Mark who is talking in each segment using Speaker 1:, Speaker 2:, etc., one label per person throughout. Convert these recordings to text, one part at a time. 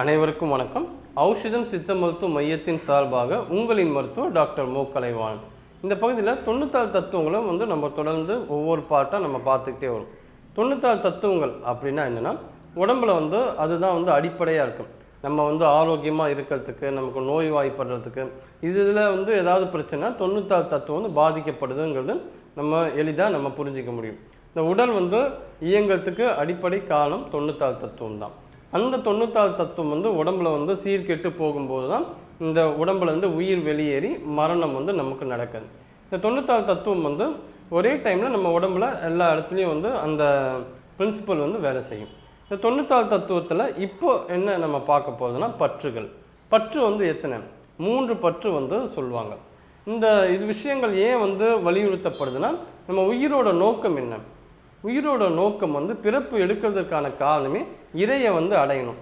Speaker 1: அனைவருக்கும் வணக்கம். ஔஷதம் சித்த மருத்துவ மையத்தின் சார்பாக உங்களின் மருத்துவர் டாக்டர் மு. கலைவான் இந்த பகுதியில் தொண்ணூத்தாறு தத்துவங்களும் வந்து நம்ம தொடர்ந்து ஒவ்வொரு பாட்டாக நம்ம பார்த்துக்கிட்டே வரும். தொண்ணூத்தாறு தத்துவங்கள் அப்படின்னா என்னென்னா உடம்புல வந்து அதுதான் வந்து அடிப்படையாக இருக்கும். நம்ம வந்து ஆரோக்கியமாக இருக்கிறதுக்கு நமக்கு நோய் வாய்ப்படுறதுக்கு இது இதில் வந்து ஏதாவது பிரச்சனை தொண்ணூத்தாறு தத்துவம் வந்து பாதிக்கப்படுதுங்கிறது நம்ம எளிதாக நம்ம புரிஞ்சிக்க முடியும். இந்த உடல் வந்து இயங்கிறதுக்கு அடிப்படை காரணம் தொண்ணூத்தாறு தத்துவம் தான் அந்த தொண்ணூத்தாறு தத்துவம் வந்து உடம்புல வந்து சீர்கெட்டு போகும்போது தான் இந்த உடம்புல இருந்து உயிர் வெளியேறி மரணம் வந்து நமக்கு நடக்குது. இந்த தொண்ணூத்தாறு தத்துவம் வந்து ஒரே டைமில் நம்ம உடம்புல எல்லா இடத்துலையும் வந்து அந்த பிரின்சிபல் வந்து வேலை செய்யும். இந்த தொண்ணூத்தாறு தத்துவத்தில் இப்போ என்ன நம்ம பார்க்க போகுதுன்னா பற்றுகள். பற்று வந்து எத்தனை? மூன்று பற்று வந்து சொல்லுவாங்க. இந்த இது விஷயங்கள் ஏன் வந்து வலியுறுத்தப்படுதுன்னா நம்ம உயிரோட நோக்கம் என்ன? உயிரோட நோக்கம் வந்து பிறப்பு எடுக்கிறதுக்கான காரணமே இறையை வந்து அடையணும்.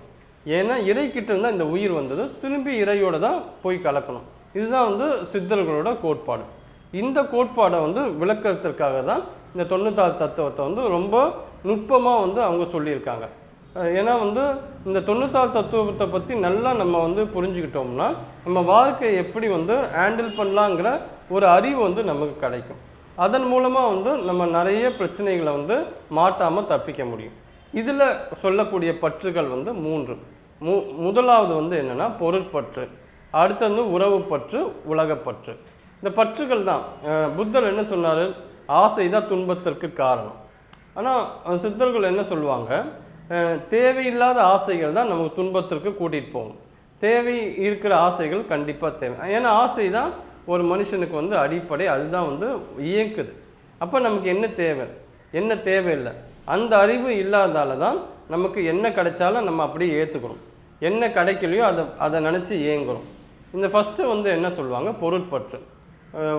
Speaker 1: ஏன்னா இறைக்கிட்ட இருந்தால் இந்த உயிர் வந்தது. திரும்பி இறையோடு தான் போய் கலக்கணும். இதுதான் வந்து சித்தர்களோட கோட்பாடு. இந்த கோட்பாடை வந்து விளக்கிறதுக்காக தான் இந்த தொண்ணூத்தாறு தத்துவத்தை வந்து ரொம்ப நுட்பமாக வந்து அவங்க சொல்லியிருக்காங்க. ஏன்னா வந்து இந்த தொண்ணூத்தாறு தத்துவத்தை பற்றி நல்லா நம்ம வந்து புரிஞ்சுக்கிட்டோம்னா நம்ம வாழ்க்கையை எப்படி வந்து ஹேண்டில் பண்ணலாங்கிற ஒரு அறிவு வந்து நமக்கு கிடைக்கும். அதன் மூலமாக வந்து நம்ம நிறைய பிரச்சனைகளை வந்து மாட்டாமல் தப்பிக்க முடியும். இதில் சொல்லக்கூடிய பற்றுகள் வந்து மூன்று. மு முதலாவது வந்து என்னென்னா பொருட்பற்று. அடுத்து வந்து உறவு பற்று உலகப்பற்று. இந்த பற்றுகள் தான். புத்தர் என்ன சொன்னார்? ஆசை தான் துன்பத்திற்கு காரணம். ஆனால் சித்தர்கள் என்ன சொல்லுவாங்க? தேவையில்லாத ஆசைகள் தான் நமக்கு துன்பத்திற்கு கூட்டிகிட்டு போகும். தேவை இருக்கிற ஆசைகள் கண்டிப்பாக தேவை. ஏன்னா ஆசை தான் ஒரு மனுஷனுக்கு வந்து அடிப்படை அதுதான் வந்து இயக்குது அப்போ நமக்கு என்ன தேவை? என்ன தேவையில்லை? அந்த அறிவு இல்லாதால தான் நமக்கு என்ன கிடைச்சாலும் நம்ம அப்படியே ஏற்றுக்கணும் என்ன கிடைக்கலையோ அதை அதை நினச்சி ஏங்குறோம் இந்த ஃபஸ்ட்டு வந்து என்ன சொல்லுவாங்க? பொருட்பற்று.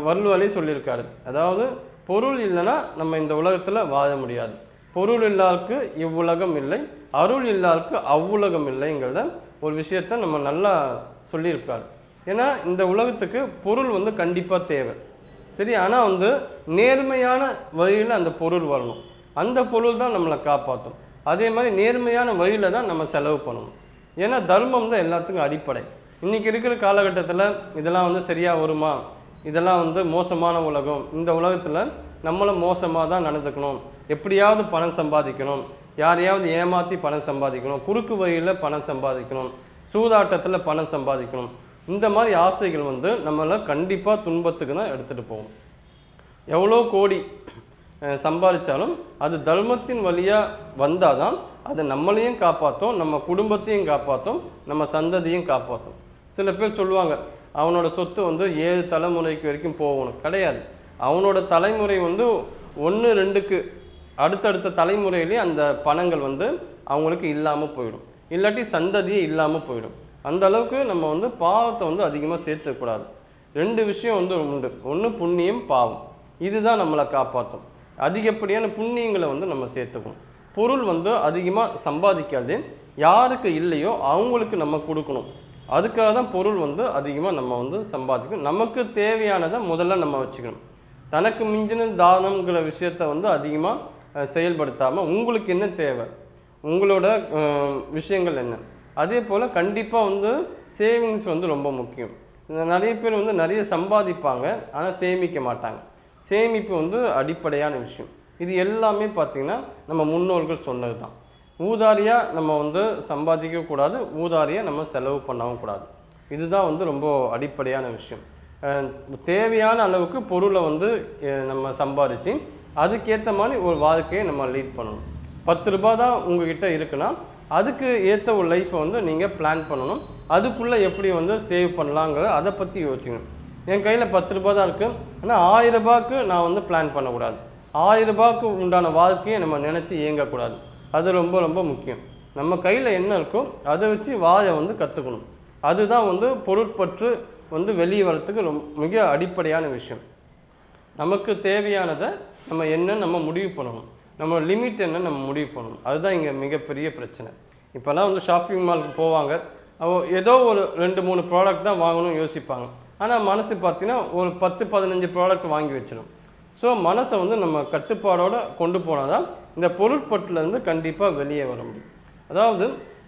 Speaker 1: வள்ளுவலி சொல்லியிருக்காரு. அதாவது பொருள் இல்லைன்னா நம்ம இந்த உலகத்தில் வாழ முடியாது. பொருள் இல்லாருக்கு இவ்வுலகம் இல்லை. அருள் இல்லாருக்கு அவ்வுலகம் இல்லைங்கிறத ஒரு விஷயத்த நம்ம நல்லா சொல்லியிருக்காரு. ஏன்னா இந்த உலகத்துக்கு பொருள் வந்து கண்டிப்பாக தேவை. சரி ஆனால் வந்து நேர்மையான வழியில் அந்த பொருள் வரணும். அந்த பொருள் தான் நம்மளை காப்பாற்றும் அதே மாதிரி நேர்மையான வழியில் தான் நம்ம செலவு பண்ணணும். ஏன்னா தர்மம் தான் எல்லாத்துக்கும் அடிப்படை. இன்றைக்கி இருக்கிற காலகட்டத்தில் இதெல்லாம் வந்து சரியாக வருமா? இதெல்லாம் வந்து மோசமான உலகம். இந்த உலகத்தில் நம்மளும் மோசமாக தான் நடந்துக்கணும். எப்படியாவது பணம் சம்பாதிக்கணும். யாரையாவது ஏமாற்றி பணம் சம்பாதிக்கணும். குறுக்கு வழியில் பணம் சம்பாதிக்கணும். சூதாட்டத்தில் பணம் சம்பாதிக்கணும். இந்த மாதிரி ஆசைகள் வந்து நம்மளை கண்டிப்பாக துன்பத்துக்கு தான் எடுத்துகிட்டு போகும். எவ்வளோ கோடி சம்பாதிச்சாலும் அது தர்மத்தின் வழியாக வந்தால் தான் அது நம்மளையும் காப்பாற்றும் நம்ம குடும்பத்தையும் காப்பாற்றும் நம்ம சந்ததியும் காப்பாற்றும் சில பேர் சொல்லுவாங்க அவனோட சொத்து வந்து ஏழு தலைமுறைக்கு வரைக்கும் போகணும் கிடையாது. அவனோட தலைமுறை வந்து ஒன்று ரெண்டுக்கு அடுத்தடுத்த தலைமுறையிலே அந்த பணங்கள் வந்து அவங்களுக்கு இல்லாமல் போயிடும். இல்லாட்டி சந்ததியே இல்லாமல் போயிடும். அந்த அளவுக்கு நம்ம வந்து பாவத்தை வந்து அதிகமாக சேர்த்துக்கூடாது ரெண்டு விஷயம் வந்து உண்டு. ஒன்று புண்ணியம் பாவம். இதுதான் நம்மளை காப்பாற்றும் அதிகப்படியான புண்ணியங்களை வந்து நம்ம சேர்த்துக்கணும். பொருள் வந்து அதிகமாக சம்பாதிக்காது யாருக்கு இல்லையோ அவங்களுக்கு நம்ம கொடுக்கணும். அதுக்காக தான் பொருள் வந்து அதிகமாக நம்ம வந்து சம்பாதிக்கணும். நமக்கு தேவையானதை முதல்ல நம்ம வச்சுக்கணும். தனக்கு மிஞ்சின தானம்ங்கிற விஷயத்த வந்து அதிகமாக செயல்படுத்தாமல் உங்களுக்கு என்ன தேவை? உங்களோட விஷயங்கள் என்ன? அதே போல் கண்டிப்பாக வந்து சேவிங்ஸ் வந்து ரொம்ப முக்கியம். நிறைய பேர் வந்து நிறைய சம்பாதிப்பாங்க ஆனால் சேமிக்க மாட்டாங்க. சேமிப்பு வந்து அடிப்படையான விஷயம். இது எல்லாமே பார்த்திங்கன்னா நம்ம முன்னோர்கள் சொன்னது தான் ஊதாரியாக நம்ம வந்து சம்பாதிக்கக்கூடாது ஊதாரியாக நம்ம செலவு பண்ணவும் கூடாது. இதுதான் வந்து ரொம்ப அடிப்படையான விஷயம். தேவையான அளவுக்கு பொருளை வந்து நம்ம சம்பாதிச்சு அதுக்கேற்ற மாதிரி ஒரு வாழ்க்கையை நம்ம லீட் பண்ணணும். பத்து ரூபாய் தான் உங்ககிட்ட இருக்குன்னா அதுக்கு ஏற்ற ஒரு லைஃப்பை வந்து நீங்கள் பிளான் பண்ணணும். அதுக்குள்ளே எப்படி வந்து சேவ் பண்ணலாங்கிறத அதை பற்றி யோசிக்கணும். என் கையில் பத்து ரூபா தான் இருக்குது ஆனால் ஆயிரம் ரூபாய்க்கு நான் வந்து பிளான் பண்ணக்கூடாது. ஆயிரம் ரூபாய்க்கு உண்டான வாழ்க்கையை நம்ம நினச்சி இயங்கக்கூடாது. அது ரொம்ப ரொம்ப முக்கியம். நம்ம கையில் என்ன இருக்கோ அதை வச்சு வாழை வந்து கற்றுக்கணும் அதுதான் வந்து பொருட்பற்று வந்து வெளியே வரத்துக்கு ரொம்ப மிக அடிப்படையான விஷயம். நமக்கு தேவையானதை நம்ம என்ன நம்ம முடிவு பண்ணணும். நம்ம லிமிட் என்ன நம்ம முடிவு பண்ணணும்? அதுதான் இங்கே மிகப்பெரிய பிரச்சனை. இப்போல்லாம் வந்து ஷாப்பிங் மாலுக்கு போவாங்க. ஏதோ ஒரு ரெண்டு மூணு ப்ராடக்ட் தான் வாங்கணும்னு யோசிப்பாங்க. ஆனால் மனசு பார்த்தீங்கன்னா ஒரு பத்து பதினஞ்சு ப்ராடக்ட் வாங்கி வச்சிடும் ஸோ மனசை வந்து நம்ம கட்டுப்பாடோடு கொண்டு போனால் தான் இந்த பொருட்பட்டுலேருந்து கண்டிப்பாக வெளியே வர முடியும். அதாவது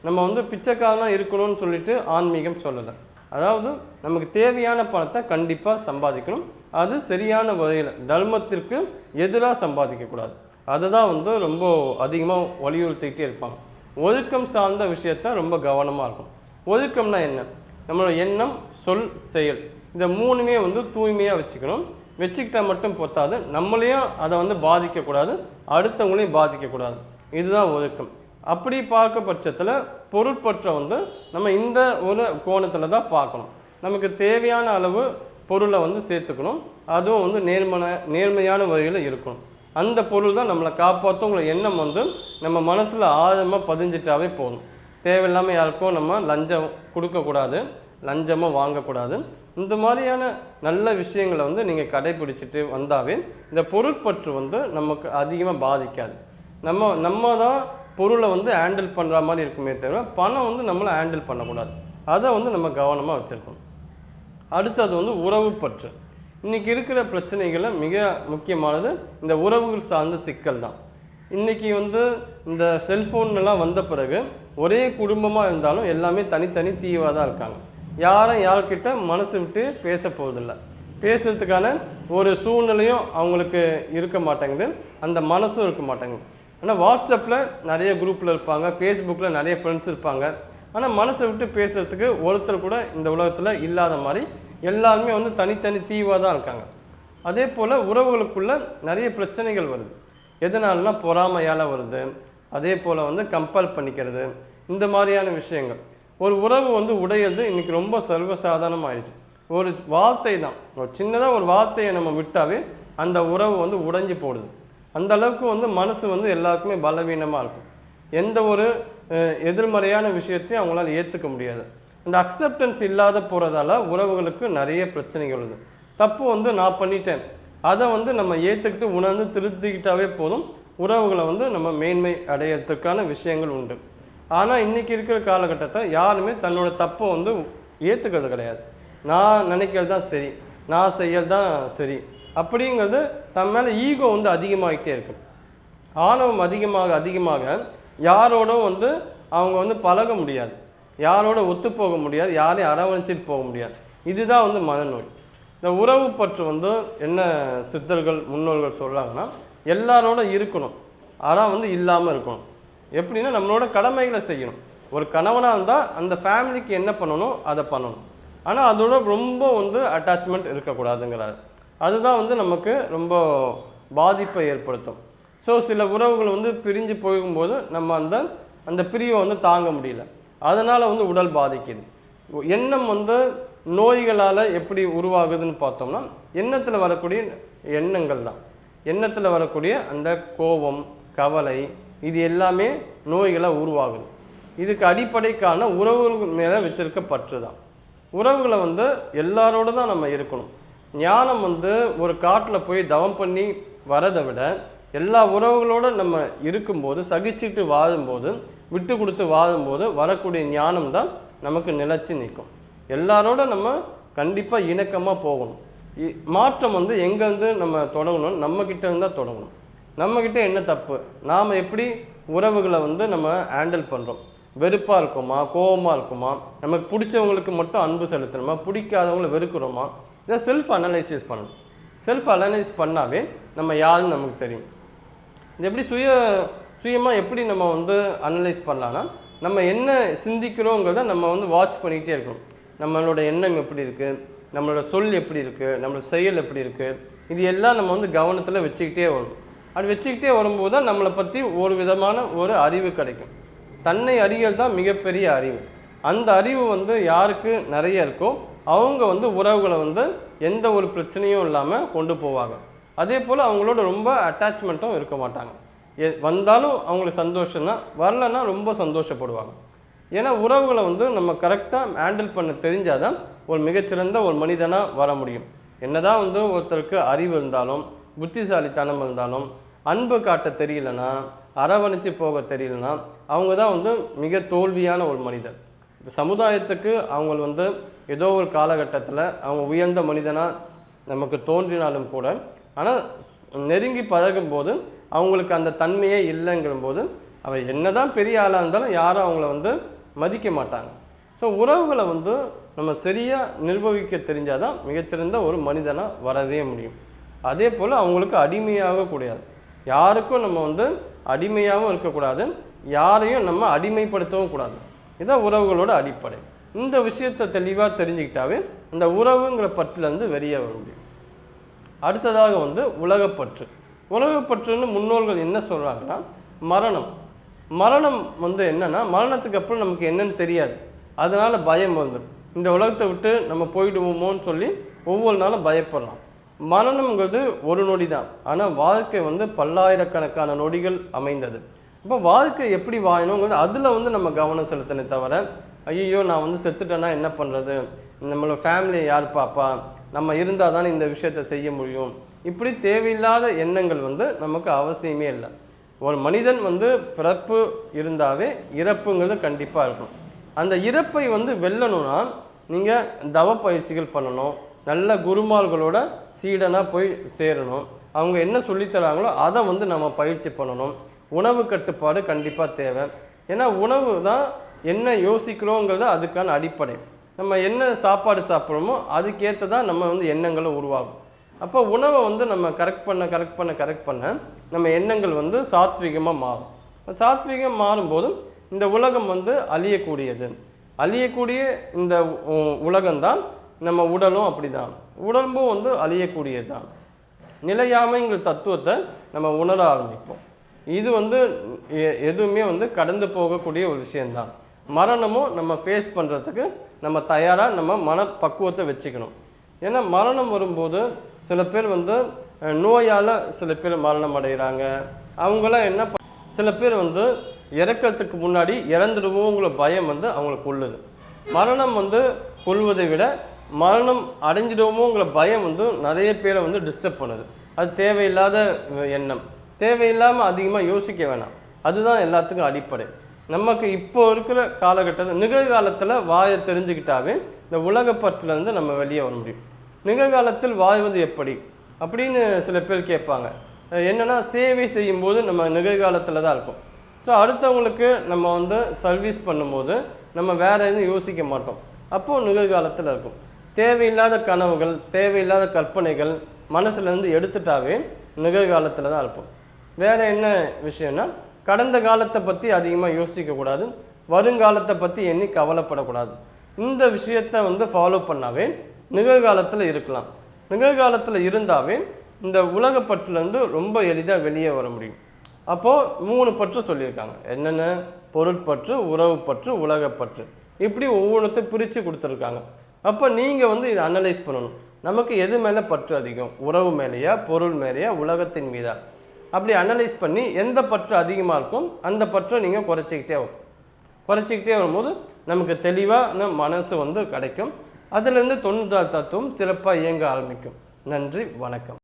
Speaker 1: நம்ம வந்து பிச்சைக்காரனாக இருக்கணும்னு சொல்லிட்டு ஆன்மீகம் சொல்லலை. அதாவது நமக்கு தேவையான பணத்தை கண்டிப்பாக சம்பாதிக்கணும். அது சரியான வகையில் தர்மத்திற்கு எதிராக சம்பாதிக்கக்கூடாது அதை தான் வந்து ரொம்ப அதிகமாக வலியுறுத்திக்கிட்டே இருப்பாங்க. ஒழுக்கம் சார்ந்த விஷயத்த ரொம்ப கவனமாக இருக்கும் ஒழுக்கம்னா என்ன? நம்மளோட எண்ணம் சொல் செயல். இந்த மூணுமே வந்து தூய்மையாக வச்சுக்கணும். வச்சுக்கிட்டா மட்டும் பொத்தாது. நம்மளையும் அதை வந்து பாதிக்கக்கூடாது. அடுத்தவங்களையும் பாதிக்கக்கூடாது. இதுதான் ஒழுக்கம். அப்படி பார்க்க பட்சத்தில் பொருட்பற்ற வந்து நம்ம இந்த ஒரு கோணத்தில் தான் பார்க்கணும். நமக்கு தேவையான அளவு பொருளை வந்து சேர்த்துக்கணும். அதுவும் வந்து நேர்மன நேர்மையான வகையில் இருக்கணும். அந்த பொருள் தான் நம்மளை காப்பாற்றுங்கிற எண்ணம் வந்து நம்ம மனசில் ஆழமாக பதிஞ்சிட்டாவே போதும். தேவையில்லாமல் யாருக்கும் நம்ம லஞ்சம் கொடுக்கக்கூடாது லஞ்சமாக வாங்கக்கூடாது. இந்த மாதிரியான நல்ல விஷயங்களை வந்து நீங்கள் கடைபிடிச்சிட்டு வந்தாவே இந்த பொருட்பற்று வந்து நமக்கு அதிகமாக பாதிக்காது. நம்ம நம்ம தான் பொருளை வந்து ஹேண்டில் பண்ணுற மாதிரி இருக்குமே தவிர பணம் வந்து நம்மளை ஹேண்டில் பண்ணக்கூடாது. அதை வந்து நம்ம கவனமாக வச்சுருக்கணும். அடுத்தது வந்து உறவு பற்று இன்றைக்கி இருக்கிற பிரச்சனைகளில் மிக முக்கியமானது இந்த உறவுகள் சார்ந்த சிக்கல் தான். இன்றைக்கி வந்து இந்த செல்ஃபோன்லாம் வந்த பிறகு ஒரே குடும்பமாக இருந்தாலும் எல்லாமே தனித்தனி தீவாக தான் இருக்காங்க. யாரும் யார்கிட்ட மனசு விட்டு பேச போவதில்லை பேசுறதுக்கான ஒரு சூழ்நிலையும் அவங்களுக்கு இருக்க மாட்டேங்குது. அந்த மனசும் இருக்க மாட்டேங்குது. ஆனால் வாட்ஸ்அப்பில் நிறைய குரூப்பில் இருப்பாங்க ஃபேஸ்புக்கில் நிறைய ஃப்ரெண்ட்ஸ் இருப்பாங்க. ஆனால் மனசை விட்டு பேசுகிறதுக்கு ஒருத்தர் கூட இந்த உலகத்தில் இல்லாத மாதிரி எல்லாருமே வந்து தனித்தனி தீவாக தான் இருக்காங்க. அதே போல் உறவுகளுக்குள்ள நிறைய பிரச்சனைகள் வருது. எதனாலனா பொறாமையால் வருது. அதே போல் வந்து கம்பேர் பண்ணிக்கிறது. இந்த மாதிரியான விஷயங்கள். ஒரு உறவு வந்து உடையிறது இன்றைக்கி ரொம்ப சர்வசாதாரணமாயிடுச்சு. ஒரு வார்த்தை தான். ஒரு சின்னதாக ஒரு வார்த்தையை நம்ம விட்டாவே அந்த உறவு வந்து உடைஞ்சு போடுது. அந்த அளவுக்கு வந்து மனசு வந்து எல்லாருக்குமே பலவீனமாக இருக்கும். எந்த ஒரு எதிர்மறையான விஷயத்தையும் அவங்களால ஏற்றுக்க முடியாது. அந்த அக்செப்டன்ஸ் இல்லாத போகிறதால உறவுகளுக்கு நிறைய பிரச்சனைகள் வருது. தப்பு வந்து நான் பண்ணிட்டேன். அதை வந்து நம்ம ஏற்றுக்கிட்டு உணர்ந்து திருத்திக்கிட்டாவே போதும். உறவுகளை வந்து நம்ம மேன்மை அடையிறதுக்கான விஷயங்கள் உண்டு. ஆனால் இன்றைக்கி இருக்கிற காலகட்டத்தில் யாருமே தன்னோட தப்பை வந்து ஏற்றுக்கிறது கிடையாது. நான் நினைக்கிறது தான் சரி. நான் செய்யறது தான் சரி. அப்படிங்கிறது தன் மேலே ஈகோ வந்து அதிகமாகிட்டே இருக்கும் ஆணவம் அதிகமாக அதிகமாக யாரோடும் வந்து அவங்க வந்து பழக முடியாது. யாரோட ஒத்து போக முடியாது. யாரையும் அரவணைச்சிட்டு போக முடியாது. இதுதான் வந்து மனநோய். இந்த உறவு பற்று வந்து என்ன சித்தர்கள் முன்னோர்கள் சொல்கிறாங்கன்னா எல்லாரோட இருக்கணும். ஆனால் வந்து இல்லாமல் இருக்கணும். எப்படின்னா நம்மளோட கடமைகளை செய்யணும். ஒரு கணவனாக இருந்தால் அந்த ஃபேமிலிக்கு என்ன பண்ணணும்? அதை பண்ணணும். ஆனால் அதோட ரொம்ப வந்து அட்டாச்மெண்ட் இருக்கக்கூடாதுங்கிறாரு. அதுதான் வந்து நமக்கு ரொம்ப பாதிப்பை ஏற்படுத்தும். ஸோ சில உறவுகள் வந்து பிரிஞ்சு போகும்போது நம்ம அந்த அந்த பிரிவை வந்து தாங்க முடியல. அதனால் வந்து உடல் பாதிக்குது. எண்ணம் வந்து நோய்களால் எப்படி உருவாகுதுன்னு பார்த்தோம்னா எண்ணத்தில் வரக்கூடிய எண்ணங்கள் தான். எண்ணத்தில் வரக்கூடிய அந்த கோபம் கவலை இது எல்லாமே நோய்களாக உருவாகுது. இதுக்கு அடிப்படைக்கான உறவுகள் மேலே வச்சிருக்க பற்று தான். உறவுகளை வந்து எல்லாரோடு தான் நம்ம இருக்கணும். ஞானம் வந்து ஒரு காட்டில் போய் தவம் பண்ணி வரதை விட எல்லா உறவுகளோட நம்ம இருக்கும்போது சகிச்சுட்டு வாழும்போது விட்டு கொடுத்து வாழும்போது வரக்கூடிய ஞானம் தான் நமக்கு நிலச்சி நிற்கும். எல்லாரோட நம்ம கண்டிப்பாக இணக்கமாக போகணும். இ- மாற்றம் வந்து எங்கேருந்து நம்ம தொடங்கணும்? நம்ம இருந்தால் தொடங்கணும். நம்மக்கிட்ட என்ன தப்பு? நாம் எப்படி உறவுகளை வந்து நம்ம ஹேண்டில் பண்ணுறோம் வெறுப்பாக இருக்குமா? கோவமாக இருக்குமா? நமக்கு பிடிச்சவங்களுக்கு மட்டும் அன்பு செலுத்தணுமா? பிடிக்காதவங்களை வெறுக்கிறோமா? இதை செல்ஃப் அனலைசிஸ் பண்ணணும். செல்ஃப் அனலைஸ் பண்ணாவே நம்ம யாருன்னு நமக்கு தெரியும். இது எப்படி சுய சுயமாக எப்படி நம்ம வந்து அனலைஸ் பண்ணலான்னா நம்ம என்ன சிந்திக்கிறோங்கிறத நம்ம வந்து வாட்ச் பண்ணிக்கிட்டே இருக்கணும். நம்மளோட எண்ணம் எப்படி இருக்குது நம்மளோட சொல் எப்படி இருக்குது நம்மளோட செயல் எப்படி இருக்குது இது எல்லாம் நம்ம வந்து கவனத்தில் வச்சுக்கிட்டே வரணும். அப்படி வச்சுக்கிட்டே வரும்போது தான் நம்மளை பற்றி ஒரு விதமான ஒரு அறிவு கிடைக்கும். தன்னை அறியல் தான் மிகப்பெரிய அறிவு. அந்த அறிவு வந்து யாருக்கு நிறைய இருக்கோ அவங்க வந்து உறவுகளை வந்து எந்த ஒரு பிரச்சனையும் இல்லாமல் கொண்டு போவாங்க. அதே போல் அவங்களோட ரொம்ப அட்டாச்மெண்ட்டும் இருக்க மாட்டாங்க. எ வந்தாலும் அவங்களுக்கு சந்தோஷம் தான் வரலன்னா ரொம்ப சந்தோஷப்படுவாங்க. ஏன்னா உறவுகளை வந்து நம்ம கரெக்டாக ஹேண்டில் பண்ண தெரிஞ்சால் தான் ஒரு மிகச்சிறந்த ஒரு மனிதனாக வர முடியும். என்னதான் வந்து ஒருத்தருக்கு அறிவு இருந்தாலும் புத்திசாலித்தனம் இருந்தாலும் அன்பு காட்ட தெரியலனா அரவணைச்சு போக தெரியலனா அவங்க தான் வந்து மிக தோல்வியான ஒரு மனிதர். சமுதாயத்துக்கு அவங்க வந்து ஏதோ ஒரு காலகட்டத்தில் அவங்க உயர்ந்த மனிதனாக நமக்கு தோன்றினாலும் கூட ஆனால் நெருங்கி பழகும்போது அவங்களுக்கு அந்த தன்மையே இல்லைங்கிற போது அவ என்னதான் பெரிய ஆளாக இருந்தாலும் யாரும் அவங்கள வந்து மதிக்க மாட்டாங்க. ஸோ உறவுகளை வந்து நம்ம சரியாக நிர்வகிக்க தெரிஞ்சால் தான் மிகச்சிறந்த ஒரு மனிதனாக வரவே முடியும். அதே போல் அவங்களுக்கு அடிமையாக கூடாது யாருக்கும் நம்ம வந்து அடிமையாகவும் இருக்கக்கூடாது. யாரையும் நம்ம அடிமைப்படுத்தவும் கூடாது. இதான் உறவுகளோட அடிப்படை. இந்த விஷயத்தை தெளிவாக தெரிஞ்சுக்கிட்டாவே இந்த உறவுங்கிற பட்டிலேருந்து வெளியே வர முடியும். அடுத்ததாக வந்து உலகப்பற்று. உலகப்பற்றுன்னு முன்னோர்கள் என்ன சொல்கிறாங்கன்னா மரணம். மரணம் வந்து என்னென்னா மரணத்துக்கு அப்புறம் நமக்கு என்னன்னு தெரியாது. அதனால் பயம் வந்துடும் இந்த உலகத்தை விட்டு நம்ம போயிடுவோமோன்னு சொல்லி ஒவ்வொரு நாளும் பயப்படலாம் மரணம்ங்கிறது ஒரு நொடி தான் ஆனால் வாழ்க்கை வந்து பல்லாயிரக்கணக்கான நொடிகள் அமைந்தது. இப்போ வாழ்க்கை எப்படி வாழணுங்கிறது அதில் வந்து நம்ம கவனம் செலுத்தினே தவிர ஐயோ நான் வந்து செத்துட்டேன்னா என்ன பண்ணுறது நம்மளோட ஃபேமிலியை யார் பாப்பா? நம்ம இருந்தால் தானே இந்த விஷயத்தை செய்ய முடியும். இப்படி தேவையில்லாத எண்ணங்கள் வந்து நமக்கு அவசியமே இல்லை. ஒரு மனிதன் வந்து பிறப்பு இருந்தாவே இறப்புங்கிறது கண்டிப்பாக இருக்கும். அந்த இறப்பை வந்து வெல்லணும்னா நீங்கள் தவ பயிற்சிகள் பண்ணணும். நல்ல குருமார்களோட சீடனாக போய் சேரணும். அவங்க என்ன சொல்லித்தராங்களோ அதை வந்து நம்ம பயிற்சி பண்ணணும். உணவு கட்டுப்பாடு கண்டிப்பாக தேவை. ஏன்னா உணவு தான் என்ன யோசிக்கிறோங்கிறது அதுக்கான அடிப்படை. நம்ம என்ன சாப்பாடு சாப்பிட்றோமோ அதுக்கேற்ற தான் நம்ம வந்து எண்ணங்களும் உருவாகும். அப்போ உணவை வந்து நம்ம கரெக்ட் பண்ண கரெக்ட் பண்ண கரெக்ட் பண்ண நம்ம எண்ணங்கள் வந்து சாத்விகமாக மாறும். சாத்விகம் மாறும்போதும் இந்த உலகம் வந்து அழியக்கூடியது. அழியக்கூடிய இந்த உலகம்தான் நம்ம உடலும் அப்படிதான். உடம்பும் வந்து அழியக்கூடியது தான் நிலையாமைங்கிற தத்துவத்தை நம்ம உணர ஆரம்பிப்போம். இது வந்து எ- எதுவுமே வந்து கடந்து போகக்கூடிய ஒரு விஷயந்தான் மரணமும் நம்ம ஃபேஸ் பண்ணுறதுக்கு நம்ம தயாராக நம்ம மனப்பக்குவத்தை வச்சுக்கணும். ஏன்னா மரணம் வரும்போது சில பேர் வந்து நோயால் சில பேர் மரணம் அடைகிறாங்க. அவங்களாம் என்ன சில பேர் வந்து இறக்கிறதுக்கு முன்னாடி இறந்துடுவோங்கிற பயம் வந்து அவங்களுக்கு கொள்ளுது மரணம் வந்து கொள்வதை விட மரணம் அடைஞ்சிடுவோமோங்கிற பயம் வந்து நிறைய பேரை வந்து டிஸ்டர்ப் பண்ணுது. அது தேவையில்லாத எண்ணம். தேவையில்லாமல் அதிகமாக யோசிக்க வேணாம். அதுதான் எல்லாத்துக்கும் அடிப்படை. நமக்கு இப்போ இருக்கிற காலகட்டத்தில் நிகழ்காலத்தில் வாயை தெரிஞ்சுக்கிட்டாவே இந்த உலகப்பற்றுலேருந்து நம்ம வெளியே வர முடியும். நிகழ்காலத்தில் வாழ்வது எப்படி? அப்படின்னு சில பேர் கேட்பாங்க. என்னென்னா சேவை செய்யும்போது நம்ம நிகழ்காலத்தில் தான் இருக்கும். ஸோ அடுத்தவங்களுக்கு நம்ம வந்து சர்வீஸ் பண்ணும்போது நம்ம வேறு எதுவும் யோசிக்க மாட்டோம். அப்போது நிகழ்காலத்தில் இருக்கும். தேவையில்லாத கனவுகள் தேவையில்லாத கற்பனைகள் மனசுலேருந்து எடுத்துட்டாவே நிகழ்காலத்தில் தான் இருப்போம். வேறு என்ன விஷயம்னா கடந்த காலத்தை பற்றி அதிகமாக யோசிக்கக்கூடாது வருங்காலத்தை பற்றி எண்ணி கவலைப்படக்கூடாது. இந்த விஷயத்தை வந்து ஃபாலோ பண்ணாவே நிகழ்காலத்தில் இருக்கலாம். நிகழ்காலத்தில் இருந்தாவே இந்த உலகப்பற்றுலேருந்து ரொம்ப எளிதாக வெளியே வர முடியும். அப்போது மூணு பற்று சொல்லியிருக்காங்க. என்னென்ன? பொருட்பற்று உறவுப்பற்று உலகப்பற்று இப்படி ஒவ்வொன்றத்தையும் பிரித்து கொடுத்துருக்காங்க. அப்போ நீங்கள் வந்து இதை அனலைஸ் பண்ணணும். நமக்கு எது மேலே பற்று அதிகம்? உறவு மேலேயா பொருள் மேலேயா உலகத்தின் மீதா? அப்படி அனலைஸ் பண்ணி எந்த பற்று அதிகமாக இருக்கும் அந்த பற்றை நீங்கள் குறைச்சிக்கிட்டே வரும். குறைச்சிக்கிட்டே வரும்போது நமக்கு தெளிவான மனசு வந்து கிடைக்கும். அதுலேருந்து தொண்ணூத்தாறு தத்துவம் சிறப்பாக இயங்க ஆரம்பிக்கும். நன்றி வணக்கம்.